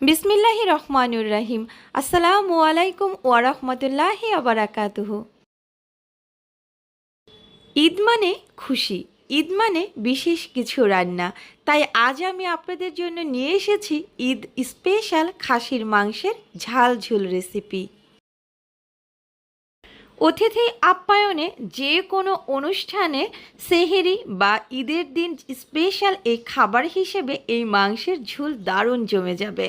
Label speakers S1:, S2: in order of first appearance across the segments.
S1: বিসমিল্লাহি রহমানুর রাহিম। আসসালামু আলাইকুম ওয়া রাহমাতুল্লাহি ওয়া বারাকাতুহু। ঈদ মানে খুশি, ঈদ মানে বিশেষ কিছু রান্না। তাই আজ আমি আপনাদের জন্য নিয়ে এসেছি ঈদ স্পেশাল খাসির মাংসের ঝাল ঝোল রেসিপি। অতিথি আপ্যায়নে যে কোনো অনুষ্ঠানে সেহেরি বা ঈদের দিন স্পেশাল এই খাবার হিসেবে এই মাংসের ঝোল দারুণ জমে যাবে।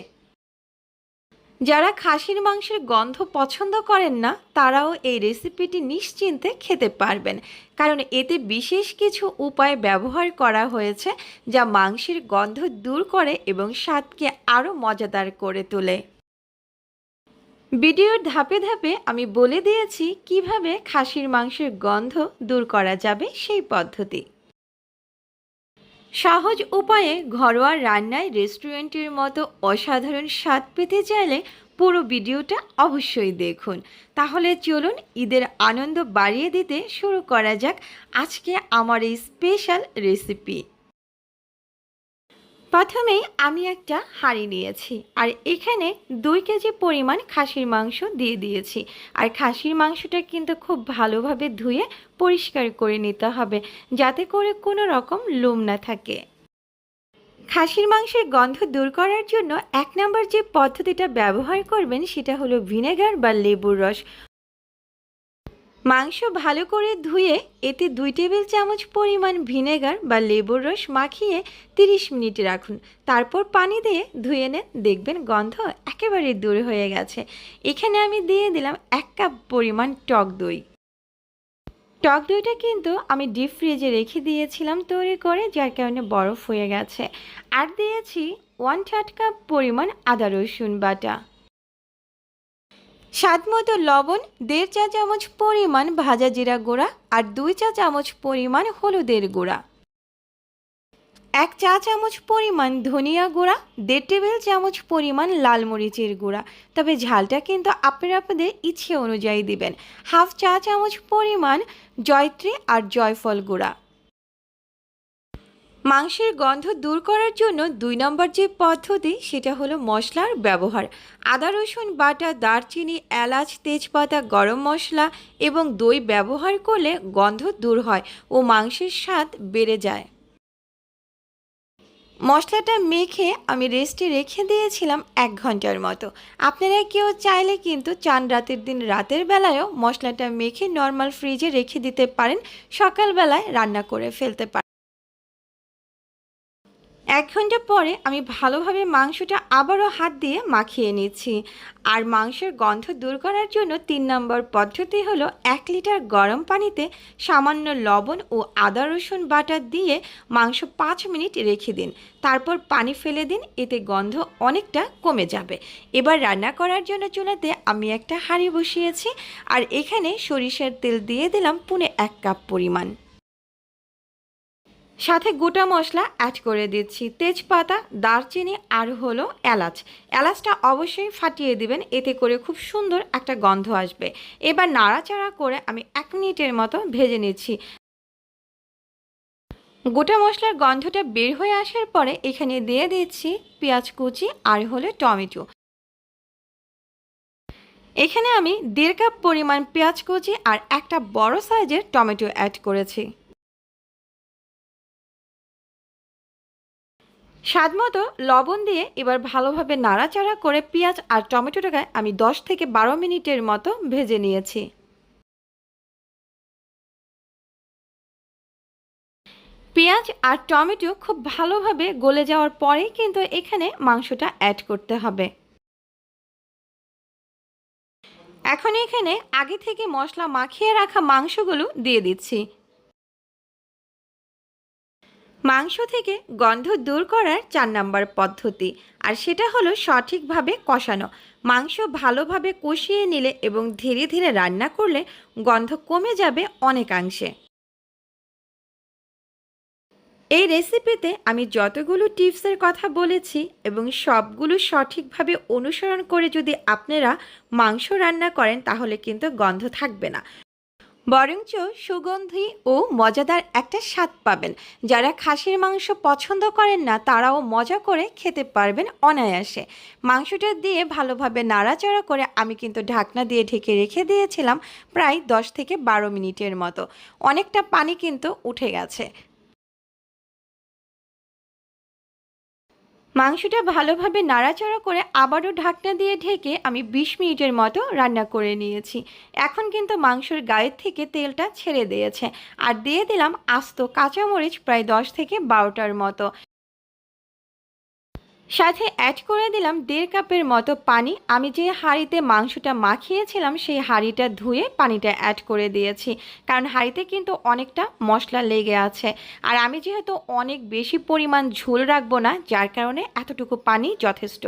S1: যারা খাসির মাংসের গন্ধ পছন্দ করেন না, তারাও এই রেসিপিটি নিশ্চিন্তে খেতে পারবেন। কারণ এতে বিশেষ কিছু উপায় ব্যবহার করা হয়েছে যা মাংসের গন্ধ দূর করে এবং স্বাদকে আরও মজাদার করে তোলে। ভিডিওর ধাপে ধাপে আমি বলে দিয়েছি কীভাবে খাসির মাংসের গন্ধ দূর করা যাবে সেই পদ্ধতি। সহজ উপায়ে ঘরোয়া রান্নায় রেস্টুরেন্টের মতো অসাধারণ স্বাদ পেতে চাইলে পুরো ভিডিওটা অবশ্যই দেখুন। তাহলে চলুন ঈদের আনন্দ বাড়িয়ে দিতে শুরু করা যাক আজকে আমার এই স্পেশাল রেসিপি প্রথমেই আমি একটা হাঁড়ি নিয়েছি আর এখানে দুই কেজি পরিমাণ খাসির মাংস দিয়ে দিয়েছি। আর খাসির মাংসটা কিন্তু খুব ভালোভাবে ধুয়ে পরিষ্কার করে নিতে হবে যাতে করে কোনো রকম লোম না থাকে। খাসির মাংসের গন্ধ দূর করার জন্য এক নম্বর যে পদ্ধতিটা ব্যবহার করবেন সেটা হলো ভিনেগার বা লেবুর রস। মাংস ভালো করে ধুয়ে এতে দুই টেবিল চামচ পরিমাণ ভিনেগার বা লেবুর রস মাখিয়ে তিরিশ মিনিট রাখুন। তারপর পানি দিয়ে ধুয়ে নেন। দেখবেন গন্ধ একেবারে দূর হয়ে গেছে। এখানে আমি দিয়ে দিলাম এক কাপ পরিমাণ টক দই। টক দইটা কিন্তু আমি ডিপ ফ্রিজে রেখে দিয়েছিলাম তৈরি করে, যার কারণে বরফ হয়ে গেছে। আর দিয়েছি ওয়ান থার্ড কাপ পরিমাণ আদা রসুন বাটা। স্বাদ মতো লবণ, দেড় চা চামচ পরিমাণ ভাজা জিরা গুঁড়া আর দুই চা চামচ পরিমাণ হলুদের গুঁড়া। এক চা চামচ পরিমাণ ধনিয়া গুঁড়া, দেড় টেবিল চামচ পরিমাণ লাল মরিচের গুঁড়া। তবে ঝালটা কিন্তু আপনারা আপনাদের ইচ্ছে অনুযায়ী দিবেন। হাফ চা চামচ পরিমাণ জয়ত্রী আর জয়ফল গুঁড়া। মাংসের গন্ধ দূর করার জন্য দুই নম্বর যে পদ্ধতি, সেটা হলো মশলার ব্যবহার। আদা, রসুন, বাটা, দারচিনি, এলাচ, তেজপাতা, গরম মশলা এবং দই ব্যবহার করলে গন্ধ দূর হয় ও মাংসের স্বাদ বেড়ে যায়। মশলাটা মেখে আমি রেস্টে রেখে দিয়েছিলাম এক ঘণ্টার মতো। আপনারা কেউ চাইলে কিন্তু চান রাতের দিন রাতের বেলায়ও মশলাটা মেখে নর্মাল ফ্রিজে রেখে দিতে পারেন। সকালবেলায় রান্না করে ফেলতে পারেন। এক ঘণ্টা পরে আমি ভালোভাবে মাংসটা আবারও হাত দিয়ে মাখিয়ে নিচ্ছি আর মাংসের গন্ধ দূর করার জন্য তিন নম্বর পদ্ধতি হলো এক লিটার গরম পানিতে সামান্য লবণ ও আদা রসুন বাটা দিয়ে মাংস পাঁচ মিনিট রেখে দিন। তারপর পানি ফেলে দিন, এতে গন্ধ অনেকটা কমে যাবে। এবার রান্না করার জন্য চুলাতে আমি একটা হাঁড়ি বসিয়েছি। আর এখানে সরিষার তেল দিয়ে দিলাম পুনে এক কাপ পরিমাণ। সাথে গোটা মশলা অ্যাড করে দিচ্ছি। তেজপাতা, দারচিনি আর হলো এলাচ। এলাচটা অবশ্যই ফাটিয়ে দিবেন, এতে করে খুব সুন্দর একটা গন্ধ আসবে। এবার নাড়াচাড়া করে আমি এক মিনিটের মতো ভেজে নিচ্ছি। গোটা মশলার গন্ধটা বের হয়ে আসার পরে এখানে দিয়ে দিচ্ছি পেঁয়াজ কুচি আর হলো টমেটো। এখানে আমি দেড় কাপ পরিমাণ পেঁয়াজ কুচি আর একটা বড় সাইজের টমেটো অ্যাড করেছি। স্বাদ মতো লবণ দিয়ে এবার ভালোভাবে নাড়াচাড়া করে পেঁয়াজ আর টমেটোটাকে আমি দশ থেকে বারো মিনিটের মতো ভেজে নিয়েছি। পেঁয়াজ আর টমেটো খুব ভালোভাবে গলে যাওয়ার পরেই কিন্তু এখানে মাংসটা অ্যাড করতে হবে। এখন এখানে আগে থেকে মশলা মাখিয়ে রাখা মাংসগুলো দিয়ে দিচ্ছি। মাংস থেকে গন্ধ দূর করার চার নাম্বার পদ্ধতি, আর সেটা হলো সঠিকভাবে কষানো। মাংস ভালোভাবে কষিয়ে নিলে এবং ধীরে ধীরে রান্না করলে গন্ধ কমে যাবে অনেকাংশে। এই রেসিপিতে আমি যতগুলো টিপসের কথা বলেছি এবং সবগুলো সঠিকভাবে অনুসরণ করে যদি আপনারা মাংস রান্না করেন, তাহলে কিন্তু গন্ধ থাকবে না। বরঞ্চ সুগন্ধি ও মজাদার একটা স্বাদ পাবেন। যারা খাসির মাংস পছন্দ করেন না, তারাও মজা করে খেতে পারবেন অনায়াসে। মাংসটা দিয়ে ভালোভাবে নাড়াচাড়া করে আমি কিন্তু ঢাকনা দিয়ে ঢেকে রেখে দিয়েছিলাম প্রায় দশ থেকে বারো মিনিটের মতো। অনেকটা পানি কিন্তু উঠে গেছে। মাংসটা ভালোভাবে নাড়াচাড়া করে আবারও ঢাকনা দিয়ে ঢেকে আমি বিশ মিনিটের মতো রান্না করে নিয়েছি। এখন কিন্তু মাংসের গায়ের থেকে তেলটা ছেড়ে দিয়েছে। আর দিয়ে দিলাম আস্ত কাঁচামরিচ প্রায় দশ থেকে বারোটার মতো। সাথে অ্যাড করে দিলাম দেড় কাপের মতো পানি। আমি যে হাঁড়িতে মাংসটা মাখিয়েছিলাম, সেই হাঁড়িটা ধুয়ে পানিটা অ্যাড করে দিয়েছি। কারণ হাঁড়িতে কিন্তু অনেকটা মশলা লেগে আছে। আর আমি যেহেতু অনেক বেশি পরিমাণ ঝোল রাখব না, যার কারণে এতটুকু পানি যথেষ্ট।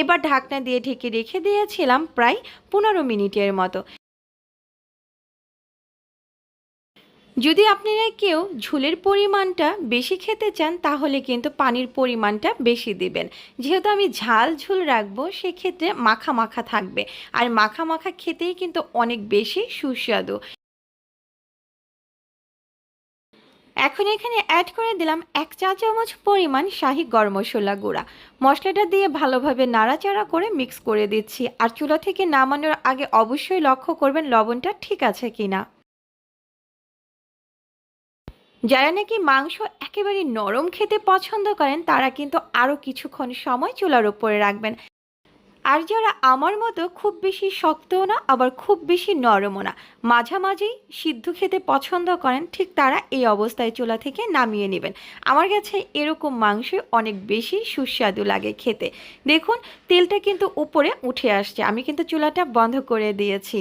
S1: এবার ঢাকনা দিয়ে ঢেকে রেখে দিয়েছিলাম প্রায় পনেরো মিনিটের মতো। যদি আপনারা কেউ ঝোলের পরিমাণটা বেশি খেতে চান, তাহলে কিন্তু পানির পরিমাণটা বেশি দিবেন। যেহেতু আমি ঝাল ঝোল রাখব, সেক্ষেত্রে মাখা মাখা থাকবে। আর মাখা মাখা খেতেই কিন্তু অনেক বেশি সুস্বাদু। এখন এখানে অ্যাড করে দিলাম এক চা চামচ পরিমাণ শাহি গরম মশলা গুঁড়া। মশলাটা দিয়ে ভালোভাবে নাড়াচাড়া করে মিক্স করে দিচ্ছি। আর চুলা থেকে নামানোর আগে অবশ্যই লক্ষ্য করবেন লবণটা ঠিক আছে কিনা। যারা নাকি মাংস একেবারে নরম খেতে পছন্দ করেন, তারা কিন্তু আরও কিছুক্ষণ সময় চুলার উপরে রাখবেন। আর যারা আমার মতো খুব বেশি শক্তও না, আবার খুব বেশি নরমও না, মাঝামাঝি সিদ্ধ খেতে পছন্দ করেন, ঠিক তারা এই অবস্থায় চুলা থেকে নামিয়ে নেবেন। আমার কাছে এরকম মাংস অনেক বেশি সুস্বাদু লাগে খেতে। দেখুন, তেলটা কিন্তু উপরে উঠে আসছে। আমি কিন্তু চুলাটা বন্ধ করে দিয়েছি।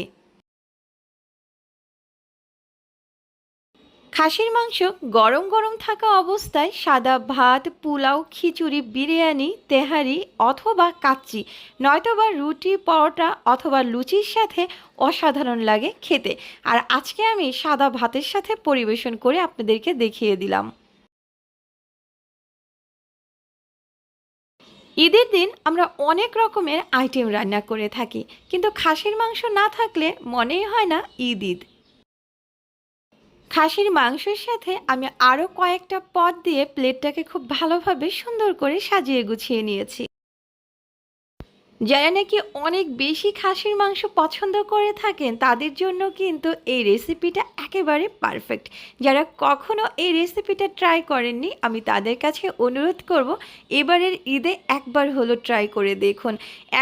S1: খাসির মাংস গরম গরম থাকা অবস্থায় সাদা ভাত, পোলাও, খিচুড়ি, বিরিয়ানি, তেহারি অথবা কাচ্চি, নয়তোবা রুটি, পরোটা অথবা লুচির সাথে অসাধারণ লাগে খেতে। আর আজকে আমি সাদা ভাতের সাথে পরিবেশন করে আপনাদেরকে দেখিয়ে দিলাম। ঈদের দিন আমরা অনেক রকমের আইটেম রান্না করে থাকি, কিন্তু খাসির মাংস না থাকলে মনেই হয় না ঈদ ঈদ খাসির মাংসের সাথে আমি আরও কয়েকটা পদ দিয়ে প্লেটটাকে খুব ভালোভাবে সুন্দর করে সাজিয়ে গুছিয়ে নিয়েছি। যারা নাকি অনেক বেশি খাসির মাংস পছন্দ করে থাকেন, তাদের জন্য কিন্তু এই রেসিপিটা একেবারে পারফেক্ট যারা কখনো এই রেসিপিটা ট্রাই করেননি, আমি তাদের কাছে অনুরোধ করব, এবারের ঈদে একবার হলো ট্রাই করে দেখুন।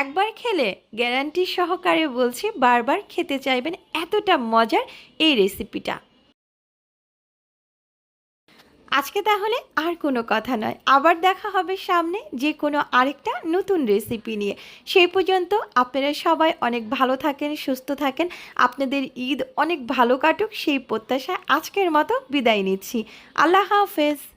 S1: একবার খেলে গ্যারান্টি সহকারে বলছি, বারবার খেতে চাইবেন, এতটা মজার এই রেসিপিটা আজকে তাহলে আর কোনো কথা নয়। আবার দেখা হবে সামনে যে কোনো আরেকটা নতুন রেসিপি নিয়ে। সেই পর্যন্ত আপনারা সবাই অনেক ভালো থাকেন, সুস্থ থাকেন। আপনাদের ঈদ অনেক ভালো কাটুক, সেই প্রত্যাশায় আজকের মতো বিদায় নিচ্ছি। আল্লাহ হাফেজ।